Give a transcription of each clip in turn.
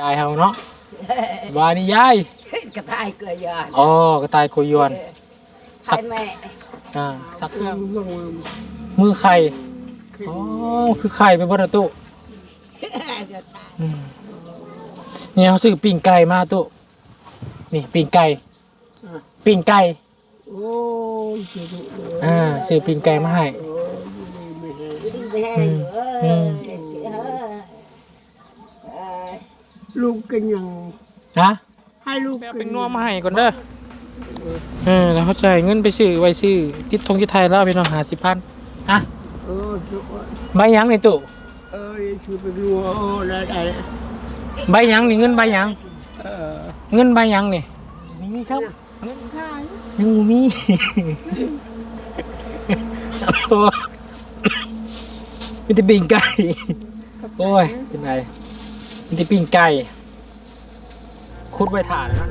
ยายเฮาเนาะบายนี่ยายกระต่ายเกลือยอนอ๋อกระต่ายกุยยวนใช่แม่อ่าสักเครื่องมือไข่อ๋อคือไข่เป็นบรตุจะตายอืมนี่เขาซื้อปิ้งไก่มาตุนี่ปิ้งไก่ปิ้งไก่โอ้ยสุดเลยอ่าซื้อปิ้งไก่มาให้ โอ้ยไม่ให้ ดิ้งไปให้เออเออ ลูกกันยังนะให้ลูกแบกับเป็นนัวมาให้ก่อนเด้อเออแล้วเขาจ่ายเงินไปซื้อไว้ซื้อติดทงที่ไทยแล้วพี่น้องหาสิพันอะเออสุดใบหยังในตุเออชูไปดูโอ้ได้ได้ใบหยังนี่เงินใบหยังเออเงินใบหยังนี่มีครับข้างยังบ่มี โอ้มีแต่ปิ้งไก่โอ้ยเป็นไง มีแต่ปิ้งไก่คุดไว้ถ่านนะ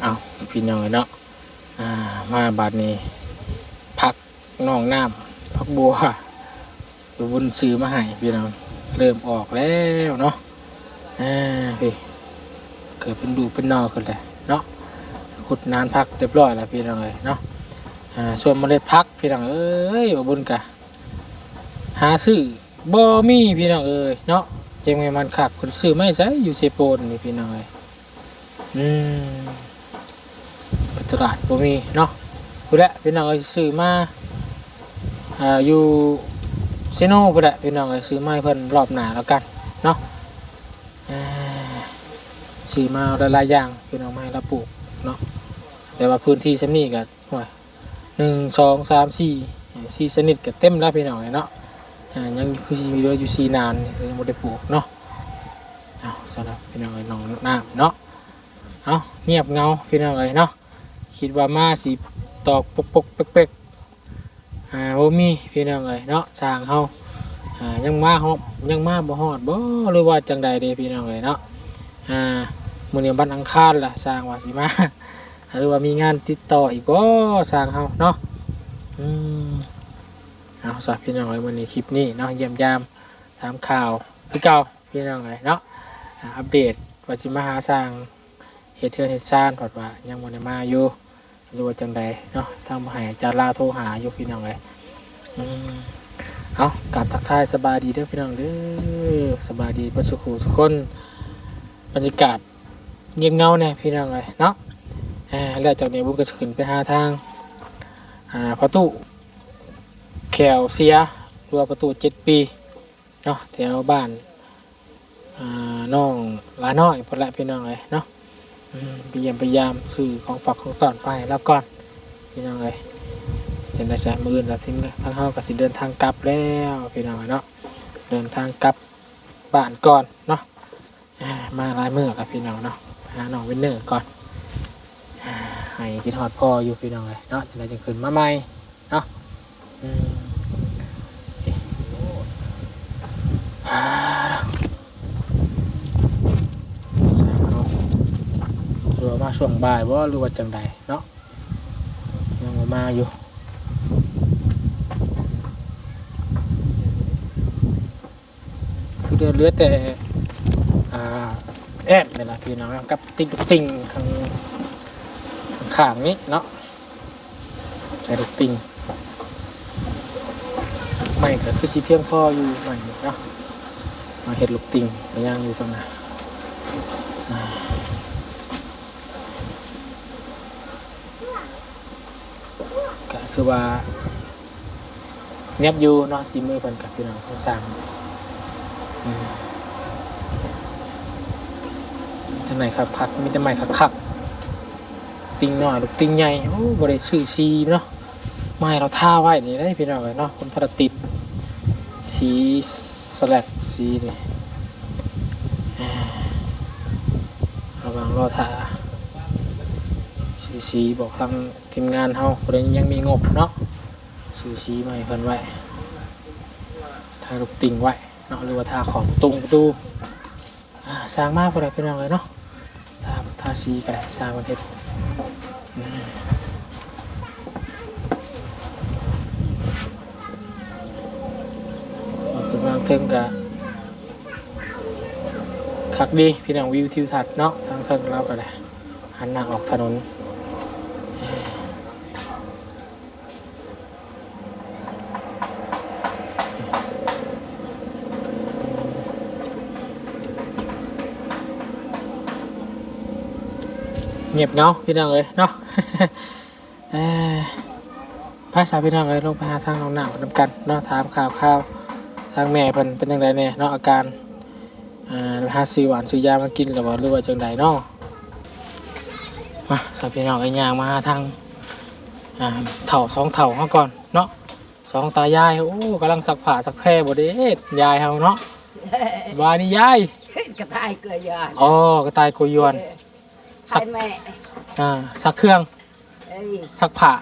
เอาพี่น้องเนาะอ่ามาบาดนี้พักน้องน้ำพักบัวอยู่บนซื้อมาให้พี่น้อง เริ่มออกแล้วเนาะอ่าพี่เกิดเป็นดูเป็นนอกันเลยเนาะขุดนานพักเรียบร้อยแล้วพี่น้องเลยเนาะอ่าส่วนเมล็ดพักพี่น้องเอ้ยบบุญกะหาซื้อบ่มีพี่น้องเอ้ยเนาะเจงไงมันขาดคนซื้อไม่ใช่อยู่เซโปนนี่พี่น้องเอ้ยอืมตลาดบ่มีเนาะพูแลพี่น้องเอ้ยซื้อมาอ่าอยู่ เซโนพูดแหละพี่น้องเอ้ยซื้อไม้เพิ่นรอบหนาแล้วกันเนาะอ่าซื้อมาหลายๆอย่างพี่น้องไม้ละปลูกเนาะแต่ว่าพื้นที่ชั้นนี้ก็ห่วยหนึ่งสองสามสี่สี่ชนิดก็เต็มแล้วพี่น้องเลยเนาะยังคือมีเหลือยู่สี่นานยังไม่ได้ปลูกเนาะเอาสำหรับพี่น้องเลยน้องน้ำเนาะเอาเงียบเงาพี่น้องเลยเนาะคิดว่ามาสีตอกปกปกเป๊ก อ่าโอมีพี่น้องเลยเนาะสร้างเฮาอ่ายังมาฮอบยังมาบ่ฮอดบ่หรือว่าจังใดเด้พี่น้องเอ้ยเนาะอ่ามื้อนี้วันอังคารล่ะสร้างว่าสิมาหรือว่ามีงานติดต่ออีกบ่สร้างเฮาเนาะอืมเอาซะพี่น้องเอ้ยมื้อนี้คลิปนี้เนาะเยี่ยมยามถามข่าวคือเก่าพี่น้องเอ้ยเนาะอ่าอัปเดตว่าสิมาหาสร้างเฮ็ดเทือนเฮ็ดซ่านพอดว่ายังบ่ได้มาอยู่ หรือว่าจังใดเนาะทางบ่ให้อาจาราโทรหาอยู่พี่น้องเอ้ยเอากลับทักทายสบายดีเด้อพี่น้องเด้อสบายดีพื่อนสุขุสุขคนบรรยากาศเงียบเงาเนี่ยพี่น้องเลยเนาะแล้วจากนี้บุญก็จะขึ้นไปหาทางาประตูแขวเสียรัวประตูเจ็ดปีเนาะแถวบ้านอ่าน้องลาน้อยพอละพี่น้องเลยเนาะ พยายามพยายามซื้อของฝากของตอนไปแล้วก่อนพี่น้องเลยจังได้ใช้มือแล้วทิ้งทางเฮาก็สิเดินทางกลับแล้วพี่น้องเนาะเดินทางกลับบ้านก่อนเนาะมาลายมือแล้วพี่น้องเนาะไปหาน้องวินเนอร์ก่อนให้คิดฮอดพออยู่พี่น้องเลยเนาะจังได้จะขึ้นมาใหม่เนาะอืมอ่าสาธุหรือว่ามา ช่วงบ่ายบ่หรือว่าจังใดเนาะยังมาอยู่คือเดือเหลือแต่อ่าแอบนี่แหละพี่น้องกับติ๊กลูกติงข้างข้างนี้เนาะใช้ลูกติงไม่ก็คือสีเพียงพ่ออยู่ใหม่เนาะมาเห็ดลูกติงแต่ย่างอยู่ตรงนั้น คือว่าเนียบอยู่เนาะสีมือเพิ่นกับพี่น้องเขาสร้างทางไหนครับคักมีแต่ใหม่คักคักติงหน่อยลูกติงใหญ่โอ้บริสื่อซีเนาะไม้เราท่าไว้นี่ได้พี่น้องเลยเนาะคนพลติดสีสลักสีนี่อ่าระวังรอท่า สีสีบอกทางทีมงานเฮาเพราะยังมีงบเนาะสีสีใหม่เพิ่นไว้ถ่ายลูกติงไว้เนาะหรือว่าทาขอบตรงประตูอ่าสร้างมากพอได้พี่น้องเลยเนาะทาทาสีก็ได้สร้างประเทศอืมเอาขึ้นมาเทิงกะคักดีพี่น้องวิวทิวทัศน์เนาะทางเทิงเราก็ได้หันหน้าออกถนน งียบเงาพี่น้องเลยเนาะเอ้ยพาชาวพี่น้องเลยลงไปหาทางน้องหนาวน้ำกันเนาะถามข่าวข่าวทางแม่เพิ่นเป็นยังไงเนี่ยเนาะอาการอ่าหาซื้อหวานซื้อยามากินหรือว่าหรือว่าจังใดเนาะมาสาวพี่น้องไอ้ยางมาหาทางอ่าเถ่าสองเถ่าเขาก่อนเนาะสองตายายโอ้กำลังสักผ้าสักแพร่บ่เด้ยายเฮาเนาะวานี่ยายกระต่ายเกลือยอนอ๋อกระต่ายโกยวน ใช่แม่อ่าซักเครื่องเอ้ยซักผ้า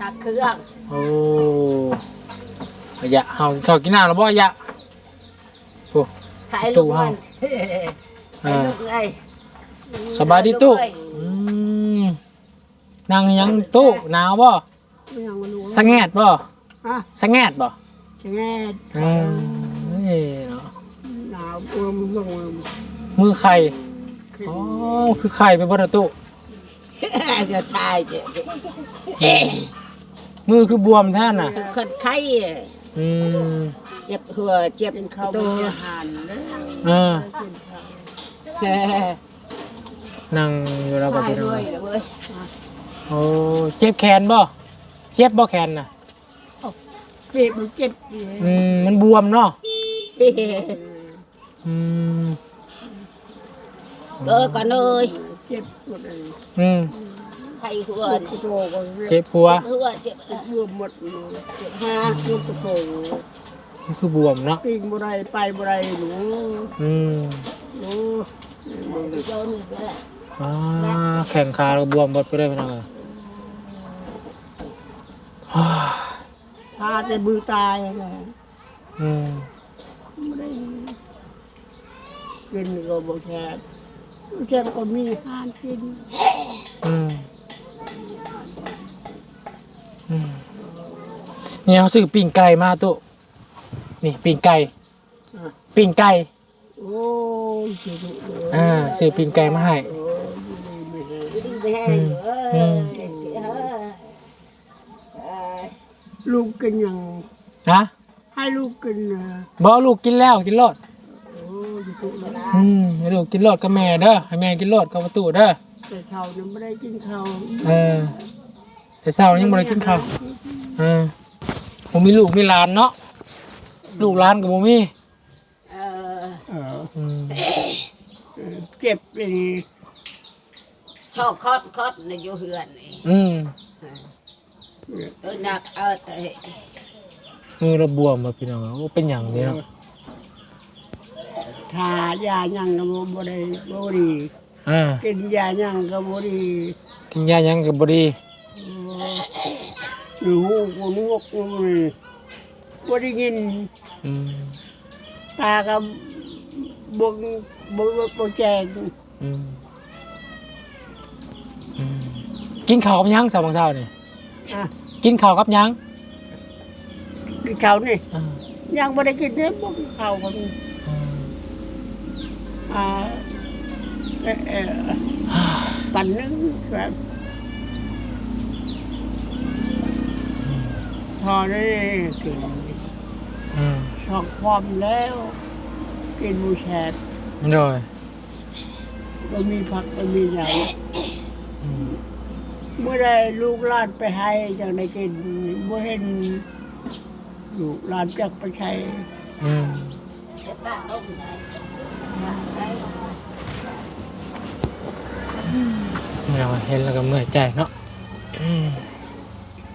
ทักเครื่องโอ้ยะเฮาชอบกินน้ำแล้วบ่ยะโอ้ถ่ายลูกมันอ่า ลูกไงสบายดีตู้อืมนั่งยังตู้หนาวบ่ไม่ยังมารู้สะแงดบ่อะสะแงดบ่จะแง่อืมเอ้ยเนาะหนาวเอื้อมลงมือไข่ขึ้น อ๋อคือไข่เป็นบ่ล่ะตู้จะตายจะมือคือบวมแท้น่ะคนไข้อืมเจ็บหัวเจ็บเป็นข้าวตัเป็นวอาหารแล้วอ่ากินข้าวนั่งอยู่แล้วบ่ตายพี่น้อด้งวยเว้ยโอ้เจ็บแขนบ่เจ็บบ่แขนน่ะเจ็บมันเจ็บอยู่อืมมันบวมเนาะอืม เออก่อนเลยเจ็บปวดอะไรอืมไข้หัวกระโตก็เรียเจ็บหัวหัวเจ็บบวมหมดเลยฮะลูกกระโตมันคือบวมเนาะติงบ่ได้ไปบ่ได้หนูอืมหนูโดนอีกแล้วอ่าแข่งขาเราบวมหมดไปเลยพี่น้องเอ้ยฮ่าพาแต่มือตายเลยอืมไม่ได้กินก็บ่แซ่บ แซ่บก็มีอาหารกินอืมอืมนี่เขาซื้อปิ้งไก่มาตุนี่ปิ้งไก่อะปิ้งไก่โอ้ยสุดเลยอ่าซื้อปิ้งไก่มาให้โอ้ยไม่ได้ดีไม่ให้เออเออลูกกินยังนะให้ลูกกินนะบอลูกกินแล้วกินรสโอ้ย สุดเลยอืมให้ลูกกินรสกับแม่เด้อให้แม่กินรสกับประตูเด้อแต่เขาเนี่ยไม่ได้กินข้าวเออแต่เช้ายังบ่ได้กินข้าวเออผมมีลูกมีหลานเนาะลูกหลานกับผมมีเออเอออืมเจ็บเลยชอบคอดคอดในอยู่เฮือนนี่อืมเออหนักเอาแต่มือระบวมมาพี่น้องโอ้เป็นอย่างนี้เนาะ ทายายังก็บ่ได้บ่ดีอ่ากินยายังก็บ่ดีกินยายังกับบดีหนูกูนวกกูนี่บ่ได้ยินอืมตาก็บ่งบ่บ่แจ้งอืมอืมกินข้าวกับหยังสาวบางเช้านี่อะกินข้าวกับหยังกินข้าวนี่อ่ายังบ่ได้กินเด้บ่กินข้าวก็มี อ่าเอ่อเอ่อปันนึงครับพอได้กินอืมชอบความแล้ว กินหมูแชดโดยก็มีผักก็มีอย่างอืมเมื่อได้ลูกหลานไปให้จังได้กินเมื่อเห็นลูกหลานจักไปใช้อืม เราเห็นแล้วก็เมื่อยใจเนาะอืม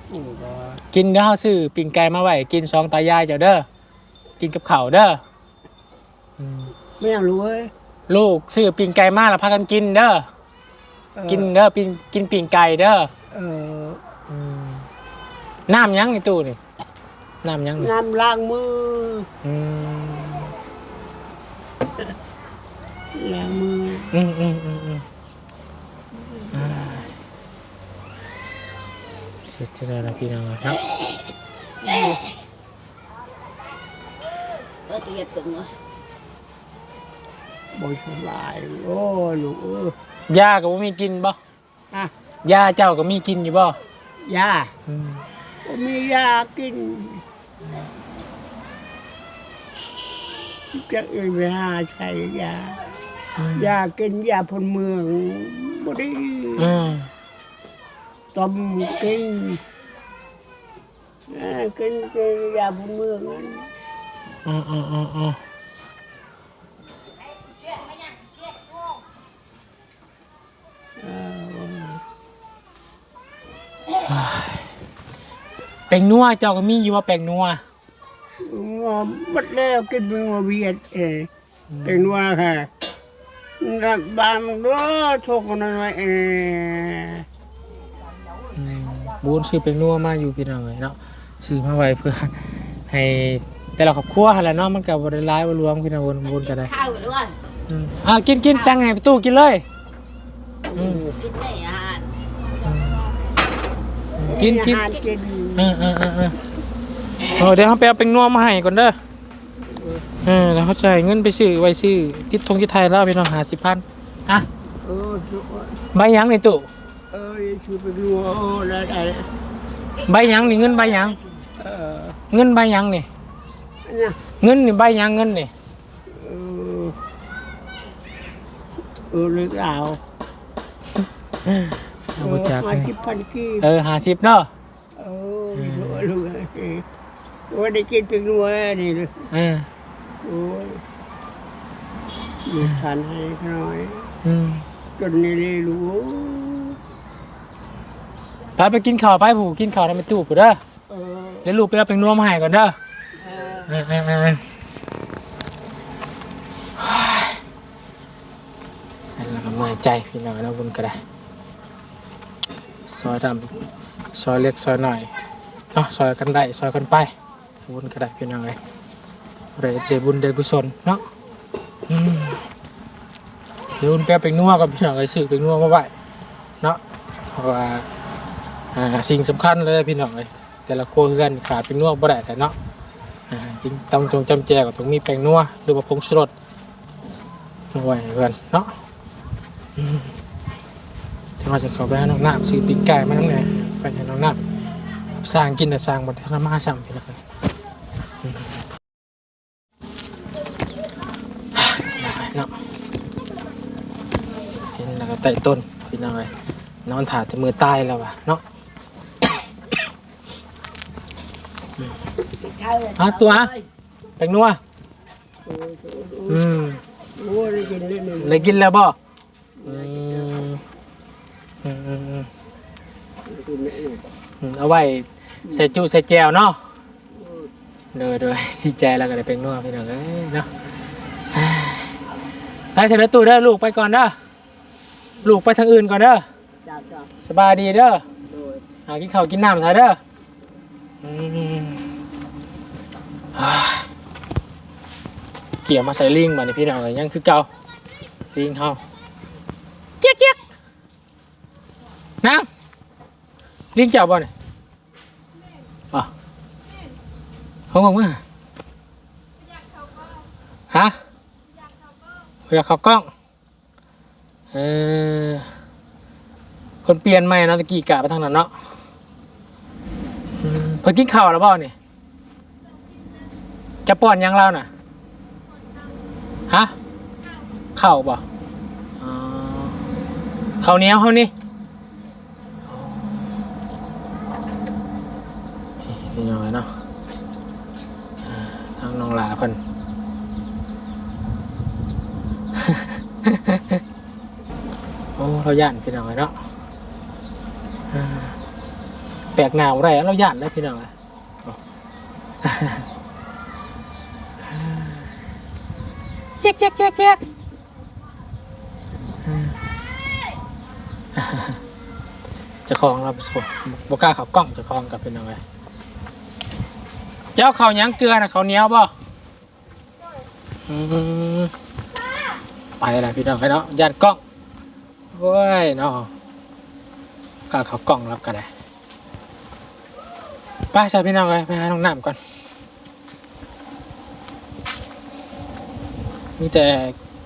โอ้ก็กินเด้อเฮาซื้อปิ้งไก่มาไว้กินสองตายายเจ้าเด้อกินกับข้าวเด้ออืมไม่อยากรู้เว้ยลูกซื้อปิ้งไก่มาแล้วพากันกินเด้อเออกินเด้อปิ้งกินปิ้งไก่เด้อเอออืมน้ำยังในตู้นี่น้ำยังนี่น้ำล้างมืออืม แล้างมืออืมอืมอืมอืมอ่าเสร็จแล้วนะพี่น้องครับเออตียดตึงวะบ่สบายโอ้ลูกเอ้ยยาก็บ่มีกินบ่อะยาเจ้าก็มีกินอยู่บ่ยาอืมบ่มียากินจะเอ็นไปหาใช้ยา ยากินยาพลเมืองบ่ได้อืมต้มกินอ่ากินกินยาพลเมืองนั่นอืมอืมอืมอืมอ่าแป้งนัวเจ้าก็มีอยู่ว่าแป้งนัวงอหมดแล้วกินเป็นงอเวียดเออเป็นว่าค่ะ รับบามด้วยทุกคนนั่นไว้เอออืมบูนซื้อแป้งนัวมาอยู่พี่น้องเลยเนาะซื้อมาไว้เพื่อให้แต่ละครอบครัวหั่นแหละเนาะมันก็บ่ได้หลายบ่รวมพี่น้องบุญบุญก็ได้ข้าวด้วยอืมอ่ากินกินตังให้ประตูกินเลย อืม กินได้อาหารกินกินอาหารกิน เออเออเออเออโอ้เดี๋ยวเขาไปเอาเป็นนัวมาให้ก่อนเด้อ เขาจ่ายเงินไปซื้อไว้ซื้อทิศทงทิศไทยแล้วพี่น้องหาสิบพันอะเออสุขใบหยังในตู้เออชูไปดูโอ้แล้วได้ใบหยังนี่เงินใบหยังเออเงินใบหยังนี่เนี่ยเงินนี่ใบหยังเงินนี่เออเออเลือกเอาเอาไปจากห้าสิบพันกีบเออหาสิบเนาะเออมีตัวลูกเออโอ้ยได้กินเป็นนัวนี่เลยเออ โอ้ยมีทานให้เขาหน่อย อืมจนนี่เลยรู้ไปไปกินข้าวไปผู้กินข้าวในไปตู้กูเด้อเออเดี๋ยวลูกไปเอาเป็นนัวมาให้ก่อนเด้อเออเออเออเออนั่นแหละก็เมื่อยใจพี่น้องนะบุญก็ได้ซอยดำซอยเล็กซอยหน่อยเนาะซอยกันได้ซอยกันไปบุญก็ได้พี่น้องเลย เรเดบุญเดกุศลเนาะอืมเดี๋ยวบุญแปลเป็นนัวกับพี่น้องเลยซื้อเป็นนัวมาไว้เนาะเพราะว่าอ่าสิ่งสำคัญเลยพี่น้องเลยแต่ละครัวคือกันขาดเป็นนัวบ่ได้แต่เนาะอ่าจริงตำจงจำแจก็ต้องมีแป้งนัวหรือว่าผงชูรสเอาไว้ให้เพื่อนเนาะอืมถ้าว่าจะเข้าไปหาน้องน้ำซื้อปีกไก่มาน้ำไงแฟนให้น้องน้ำสร้างกินแต่สร้างบนธนามาซ้ำพี่น้องอืมเนาะเห็นแล้วก็ ไต่ต้นพี่น้องเลยนอนถาดที่มือใต้แล้ววะเนาะอะตัวแป้งนัวโอ้ยโอ้ยอืมโอ้ยได้กินได้หนึ่งเลยกินแล้วบ่อืมอืมอืมอืมกินได้หนึ่งอืมเอาไว้ใส่จุใส่แจวเนาะเด้อเด้อดีใจแล้วก็ได้เป็นนัวพี่น้องเอ้ยเนาะไปเสร็จแล้วตู้เด้อลูกไปก่อนเด้อ ลูกไปทางอื่นก่อนเด้อจ้าจ้าสบายดีเด้อโดยหากินข้าวกินน้ำซะเด้ออืมอ่าเกี่ยวมาใส่ลิงมานี่พี่น้องเอ้ยยังคือเก่าลิงเฮาเจ๊ยกเจ๊ยกน้ำลิงเจ้าบ่เนี่ยอะเขาบอกว่าฮะอยากเข้ากล้อง เออเพิ่นเปลี่ยนใหม่เนาะตะกี้กะไปทางนั้นเนาะอืมเพิ่นกินข้าวแล้วบ่นี่ จะป้อนหยังเราน่ะ ฮะข้าวบ่อ๋อข้าวเหนียวเฮานี่อ๋อนี่น้อยเนาะอ่าทางน้องหลาเพิ่น โอ้ เราย่านพี่น้องเลยเนาะแปลกหนาวไรเราหยาดได้พี่น้องเช็คเช็คเช็คเช็คจะคลองเราส่งบกล้าขับกล้องจะคลองกับพี่น้องเลยเจ้าเขายังเกลือนะเขาเนี้ยบ่อืมไปแล้วพี่น้องไปเนาะยันกล้อง โว้ยเนาะก็เขากล้องรับกันได้ไปใช่พี่น้องเลยไปหาน้องน้ำก่อน มีแต่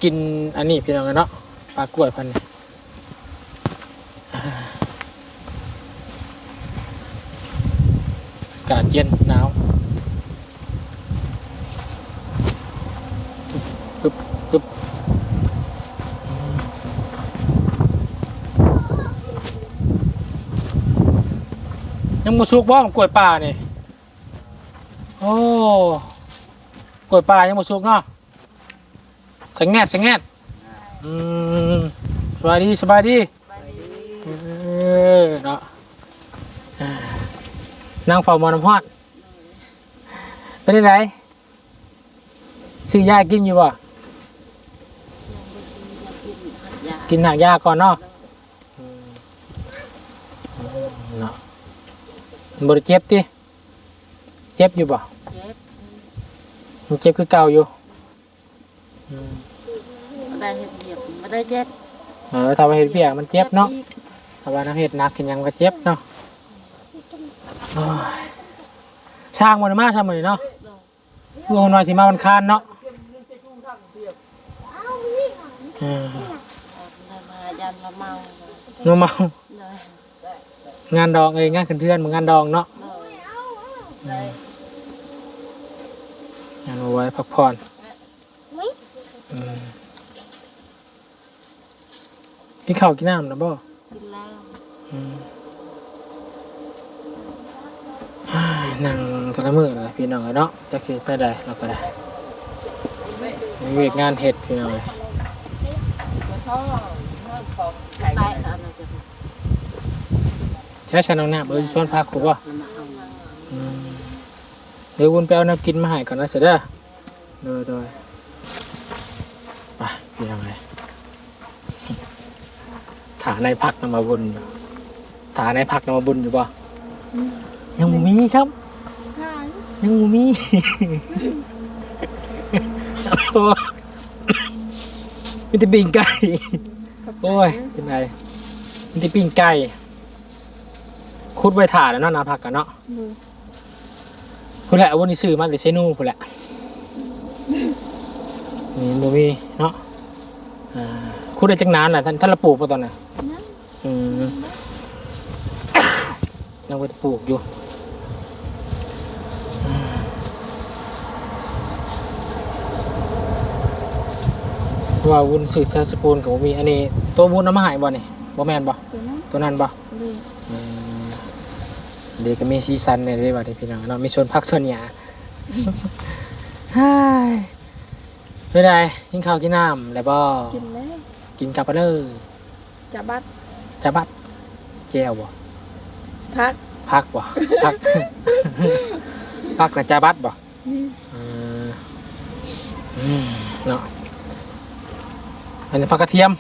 กินอันนี้พี่น้องกันเนาะปลากล้วยพันนี่อากาศเย็นหนาวปึ๊บปึ๊บ ยังมูสุกบ่กล้วยป่านี่โอ้กล้วยป่ายังมูสุกเนาะสังแงดสังแงดอืมสบายดีสบายดีเออเนาะอ่านั่งเฝ้ามอน้ำฮอดเป็นไงซื้อยากินอยู่บ่กินหนักยาก่อนเนาะอืมเนาะมัน บริเจ็บติเจ็บอยู่บ่เจ็บมันเจ็บคือเก่าอยู่อืมไม่ได้เห็ดเหยียบไม่ได้เจ็บเออถ้าว่าเห็ดเบี้ยกมันเจ็บเนาะถ้าว่าน้ำเห็ดหนักขึ้นยังก็เจ็บเนาะโอ้ยสร้างมันมาสร้างมันเนาะเพื่อนว่าสิมาวันคานเนาะเออได้มายันมาเมาหนูเมาเลย งานดองเอ้ยงานขึ้นเทือนเหมือนงานดองเนาะเลยงานเอาไว้พักผ่อนอืมกินข้าวกินน้ำนะบ่กินแล้วอืมอ้ายนั่งแตะละมือเลยพี่น้องเอ้ยเนาะจักสิไปได้เราก็ได้มีเวกงานเห็ดพี่น้องเอ้ย ได้แล้วนะจ๊ะ ใช้ชาน้องน้ำเอ้ยส่วนพักครูบ่เอาเดี๋ยววนไปเอาน้ำกินมาให้ก่อนนะเสร็จเด้อโดยโดยไปพี่น้องเอ้ยถาในพักนำมาบุญอยู่ถาในพักนำมาบุญอยู่บ่ยังมีครับยังมีมีแต่ปิ้งไก่ โอ้ย เป็นไงมีแต่ปิ้งไก่ คุดไว้ถ่าแล้วเนาะนาพักกันเนาะคุณแหละวันนี้ซื้อมาแต่เซนูคุณแหละนี่บ่มีเนาะอ่าคุดได้จังนานน่ะท่านท่านละปลูกป่ะตอนน่ะอืมยังไปปลูกอยู่ว่าวุ้นสื่อซาสปูนกับมีอันนี้ตัววุ้นน้ำมาใหายบ่นี่บ่แมนบ่ตัวนั้นบ่อืม เด็กก็มีซีซันเนี่ยได้บ่ที่พี่น้องเนาะมีส่วนพักส่วนหญ้าฮ่ายเป็นไรกินข้าวกินน้ำแล้วบ่กินแล้วกินกับปลาเด้อจะบัดจะบัดแจ่วบ่พักพักบ่พักพักแต่จะบัดบ่เอออืมเนาะอันนี้ผักกระเทียม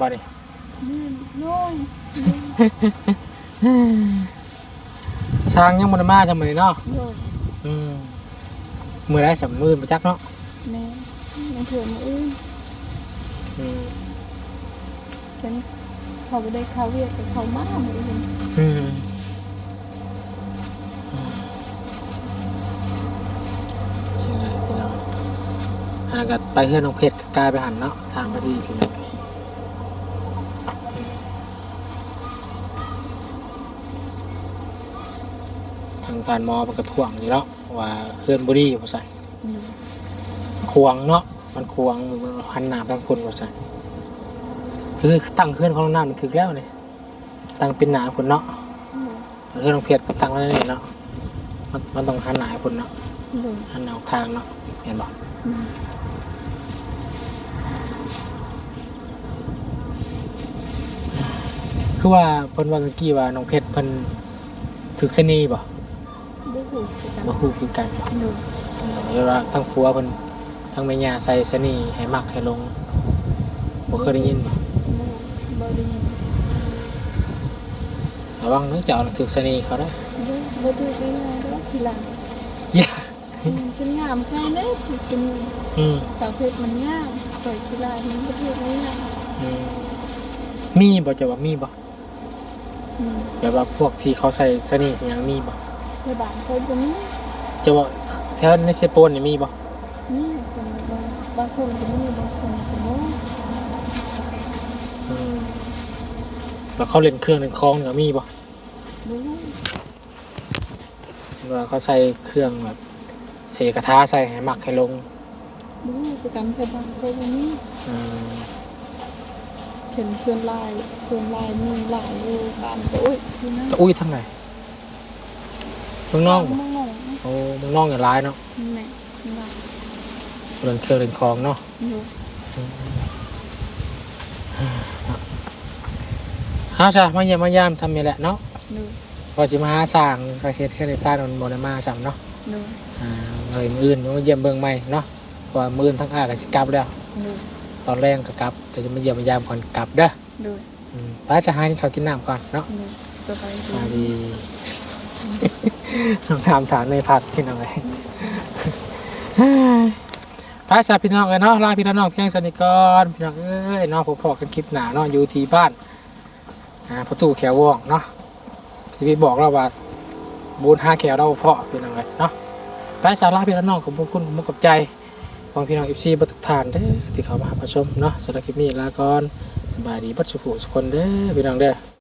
บ่นี่น้อย ช้างยังมันมาจำมันเนาะน้อยอืมมือได้สำมือประจักเนาะแม่ยังเถื่อนอื้ออืมเป็นเขาไปได้ข้าวเวียดกับเขามากเลยอืมใช่เลยพี่น้องอันนั้นก็ไปเฮือนน้องเพชรกลายไปหันเนาะทางพอดีพี่น้อ ทางการมอมันก็ถ่วงอยู่แล้วว่าเฮือนบุรีว่าใส่ควงเนาะมันควงมันหันหน้าไปทางคนว่าซั่นคือตั้งเครื่องของน้ำมันถึกแล้วนี่ตั้งเป็นหนาคนเนาะเครื่องเพียรก็ตั้งไว้นี่เนาะมันมันต้องหันหน้าให้คนเนาะหันหน้าออกทางเนาะเห็นบ่คือว่าเพิ่นว่าเมื่อกี้ว่าน้องเพชรเพิ่นถึกเสนีบ่ ดูหูกันบ่ฮู้คือกันบ่ดูเรียกว่าทั้งผัวเพิ่นทั้งแม่ย่าใส่เสนีให้มักให้ลงบ่เคยได้ยินบ่บอดีระวังนึกจะเอาถึกเสนีเขาได้ดูบอดีไม่ง่ายแล้วทีหลังอย่ามันเป็นงามแค่นี้เป็นอืมสาวเพชรมันงามสวยกีฬามันประเภทนี้งามอืมมีบ่จะว่ามีบ่อืมแบบว่าพวกที่เขาใส่สนิทสยังมีบ่ ในบ้านเคยบ่มีจะว่าแถวในเซโปนนี่มีบ่นี่คนบางบางคนก็มีบางคนก็บ่อืมแล้วเขาเล่นเครื่องเล่นคล้องนี่ก็มีบ่บ่ว่าเขาใส่เครื่องแบบเสกกระทะใส่ให้หมักให้ลงบ่ประกันใช่บ้านเคยบ่มีอืมเห็นเพื่อนลายเพื่อนลายมีหลายอยู่บ้านก็โอ้ยที่นั่นจะอุ้ยทั้งไหน เมืองนอกบ่มองโอ้เมืองนอกอย่าร้ายเนาะแม่น่ะเล่นเครื่องเล่นคล้องเนาะอยู่ฮาจ้ะมาเยี่ยมมายามทำนี่แหละเนาะอยู่พอสิมาหาสร้างประเทศเทศสร้างมันบ่ได้มาจำเนาะอยู่อ่าเลยมื้ออื่นมาเยี่ยมเบิ่งใหม่เนาะเพราะว่ามื้ออื่นทั้งอ้าก็สิกลับแล้วอยู่ตอนแรกก็กลับแต่จะมาเยี่ยมมายามก่อนกลับเด้ออยู่อืมป้าจะให้นี่เขาวกินน้ำก่อนเนาะอยู่สบายมาดี ดีถามถามในพัดพี่น้องเลยพระชาพี่น้องเลยเนาะลาพี่น้องเพียงสนิก่อนพี่น้องเอ้ยเนาะพบพอกันคลิปหนาเนาะอยู่ที่บ้านอ่าประตูแขวว่องเนาะสิบีบอกเราว่าบูนห้าแขวเราพาะพี่น้องเลยเนาะพระชาลาพี่น้องขอบคุณมุกกับใจของพี่น้องเอฟซีบัตุกทานเด้อที่เขามาหาประชมเนาะสำหรับคลิปนี้ลาก่อนสบายดีบัดสุขุสุขคนเด้อพี่น้องเด้อ